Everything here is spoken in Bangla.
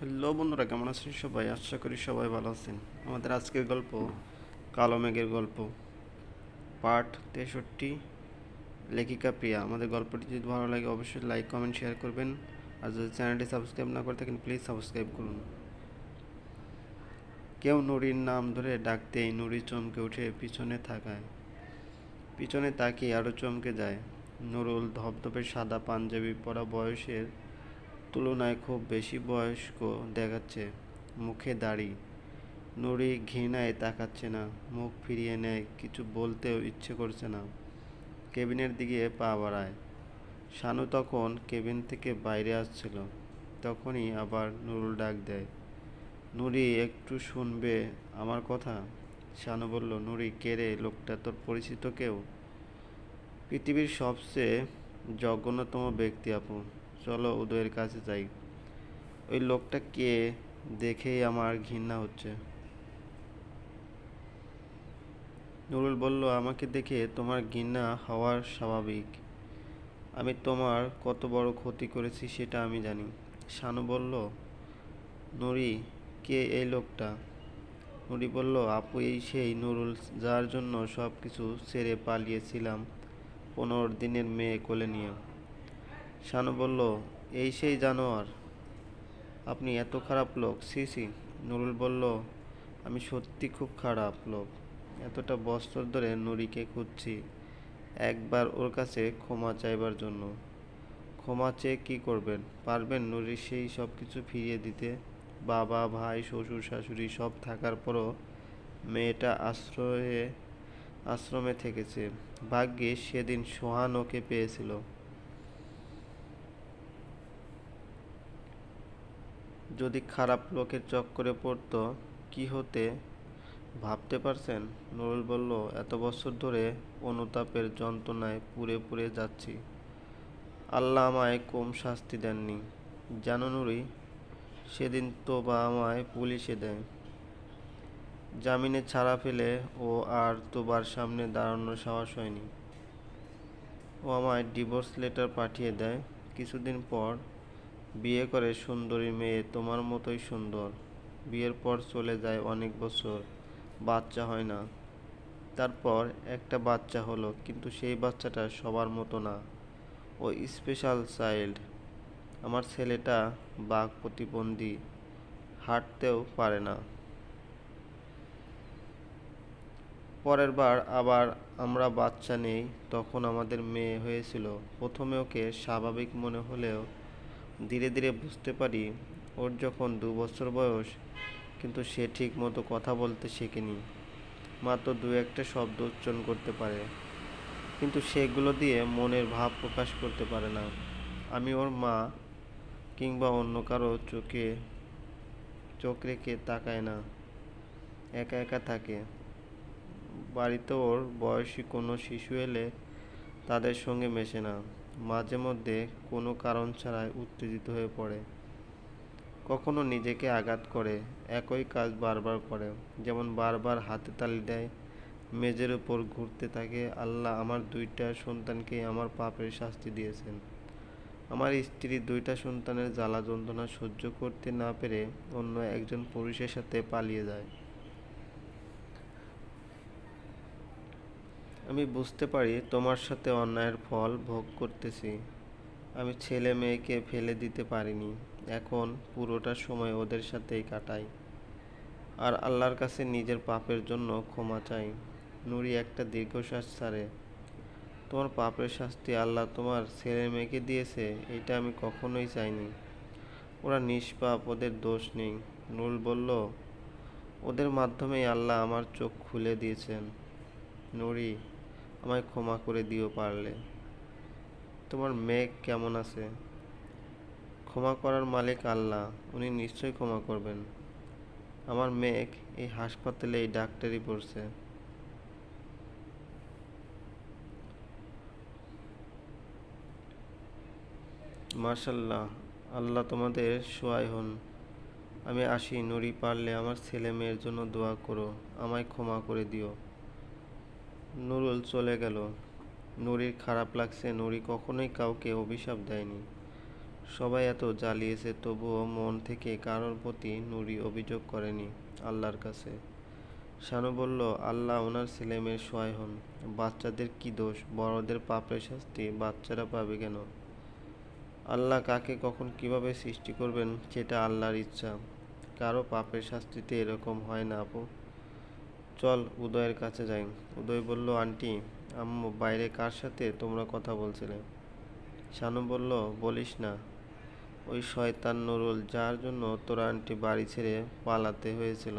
হ্যালো বন্ধুরা, কেমন আছেন সবাই? আশা করি সবাই ভালো আছেন। আমাদের আজকের গল্প, কালো মেঘের গল্প পার্ট তেষট্টি, লেখিকা প্রিয়া। আমাদের গল্পটি যদি ভালো লাগে, অবশ্যই লাইক কমেন্ট শেয়ার করবেন। আর যদি চ্যানেলটি সাবস্ক্রাইব না করে থাকেন প্লিজ সাবস্ক্রাইব করুন। কেউ নুরির নাম ধরে ডাকতেই নুরি চমকে উঠে পিছনে থাকায়। পিছনে তাকিয়ে আরও চমকে যায়। নুরুল ধবধবে সাদা পাঞ্জাবি পরা বয়সের তুলনায় খুব বেশি বয়স্ক দেখাচ্ছে। মুখে দাড়ি নুরি ঘৃণায় তাকাচ্ছে না, মুখ ফিরিয়ে নেয়, কিছু বলতেও ইচ্ছে করছে না। কেবিনের দিকে পা বাড়ায়। শানু তখন কেবিন থেকে বাইরে আসছিল, তখনই আবার নুরুল ডাক দেয়, নুরি, একটু শুনবে আমার কথা? শানু বলল, নুরি, কে রে? লোকটা তোর পরিচিত কেউ? পৃথিবীর সবচেয়ে জঘন্যতম ব্যক্তি আপু। চলো উদয়ের কাছে যাই। ওই লোকটা কে দেখেই আমার ঘৃণা হচ্ছে। নুরুল বলল, আমাকে দেখে তোমার ঘৃণা হওয়ার স্বাভাবিক। আমি তোমার কত বড় ক্ষতি করেছি সেটা আমি জানি। শানু বলল, নুরি, কে এই লোকটা? নুরি বলল, আপু, এই সেই নুরুল, যার জন্য সব কিছু ছেড়ে পালিয়েছিলাম পনেরো দিনের মেয়ে কোলে নিয়ে। শানু বলল, এই সেই জানোয়ার। আপনি এত খারাপ লোক। সি সি নুরুল বলল, আমি সত্যি খুব খারাপ লোক। এতটা বছর ধরে নুরিকে খুঁজছি। একবার ওর কাছে ক্ষমা চাইবার জন্য। ক্ষমা চেয়ে কী করবেন? পারবেন নুরির সেই সব কিছু ফিরিয়ে দিতে? বাবা, ভাই, শ্বশুর, শাশুড়ি সব থাকার পরও মেয়েটা আশ্রয়ে, আশ্রমে থেকেছে। ভাগ্যে সেদিন সোহান ওকে পেয়েছিল। যদি খারাপ লোকের চক্করে পড়তো, কি হতে? ভাবতে পারছেন? নুরুল বলল, এত বছর ধরে অনুতাপের যন্ত্রণায় পুড়ে পুড়ে যাচ্ছি। আল্লাহ আমায় কম শাস্তি দেননি। জানো নুরি, সেদিন তো বা আমায় পুলিশে দেয়। জামিনে ছাড়া ফেলে ও আর তোবার সামনে দাঁড়ানোর সাহস হয়নি। ও আমায় ডিভোর্স লেটার পাঠিয়ে দেয়। কিছুদিন পর বিয়ে করে সুন্দরী মেয়ে তোমার মতোই সুন্দর। বিয়ের পর চলে যায় অনেক বছর। বাচ্চা হয় না। তারপর একটা বাচ্চা হলো, কিন্তু সেই বাচ্চাটা সবার মতো না। ও স্পেশাল চাইল্ড আমার ছেলেটা বাঘ প্রতিবন্ধী। হাঁটতেও পারে না। পরের বার আবার আমরা বাচ্চা নেই, তখন আমাদের মেয়ে হয়েছিল। প্রথমে ওকে স্বাভাবিক মনে হলেও ধীরে ধীরে বুঝতে পারি ওর যখন দু বছর বয়স, কিন্তু সে ঠিক মতো কথা বলতে শেখেনি। মাত্র দু একটা শব্দ উচ্চারণ করতে পারে। কিন্তু সেগুলো দিয়ে মনের ভাব প্রকাশ করতে পারে না। আমি ওর মা কিংবা অন্য কারও চোখে, চোখ রেখে তাকায় না। একা একা থাকে। বাড়িতে ওর বয়সী কোনো শিশু এলে তাদের সঙ্গে মেশে না। মাঝে মধ্যে কোনো কারণ ছাড়াই উত্তেজিত হয়ে পড়ে। কখনো নিজেকে আঘাত করে, একই কাজ বারবার করে, যেমন বারবার হাতে তালি দেয় মেজের উপর ঘুরতে থাকে, আল্লাহ আমার দুইটা সন্তানকে আমার পাপের শাস্তি দিয়েছেন। আমার স্ত্রী দুইটা সন্তানের জ্বালা যন্ত্রণা সহ্য করতে না পেরে অন্য একজন পুরুষের সাথে পালিয়ে যায়। আমি বুঝতে পারি তোমার সাথে অন্যায়ের ফল ভোগ করতেছি। আমি ছেলে মেয়েকে ফেলে দিতে পারিনি। এখন পুরোটা সময় ওদের সাথেই কাটাই। আর আল্লাহর কাছে নিজের পাপের জন্য ক্ষমা চাই। নুরি একটা দীর্ঘশ্বাস ছাড়ে। তোমার পাপের শাস্তি আল্লাহ তোমার ছেলে মেয়েকে দিয়েছে, এটা আমি কখনোই চাইনি। ওরা নিষ্পাপ, ওদের দোষ নেই। নুরুল বলল, ওদের মাধ্যমেই আল্লাহ আমার চোখ খুলে দিয়েছেন। নুরি আমায় ক্ষমা করে দিও পারলে। তোমার মেঘ কেমন আছে? ক্ষমা করার মালিক আল্লাহ, উনি নিশ্চয়ই ক্ষমা করবেন। আমার মেঘ এই হাসপাতালে এই ডাক্তারি পড়ছে। মার্শাল্লাহ আল্লাহ তোমাদের সোয়াই হন। আমি আসি, নুরি পারলে আমার ছেলে মেয়ের জন্য দোয়া করো, আমায় ক্ষমা করে দিও। নুরুল চলে গেল। নুরির খারাপ লাগছে, নুরি কখনোই কাউকে অভিশাপ দেয়নি। সবাই এত জ্বালিয়েছে, তবুও মন থেকে কারোর প্রতি নুরি অভিযোগ করেনি আল্লাহর কাছে। শানু বলল, আল্লাহ ওনার ছেলেমেয়ের সহায় হন। বাচ্চাদের কি দোষ? বড়দের পাপের শাস্তি বাচ্চারা পাবে কেন? আল্লাহ কাকে কখন কীভাবে সৃষ্টি করবেন সেটা আল্লাহর ইচ্ছা। কারও পাপের শাস্তিতে এরকম হয় না আপু। চল উদয়ের কাছে যাই। উদয় বলল, আন্টি, আম্মু, বাইরে কার সাথে তোমরা কথা বলছিলে? শানু বলল, বলিস না। ওই শয়তান নুরুল, যার জন্য তোর আন্টি বাড়ি ছেড়ে পালাতে হয়েছিল।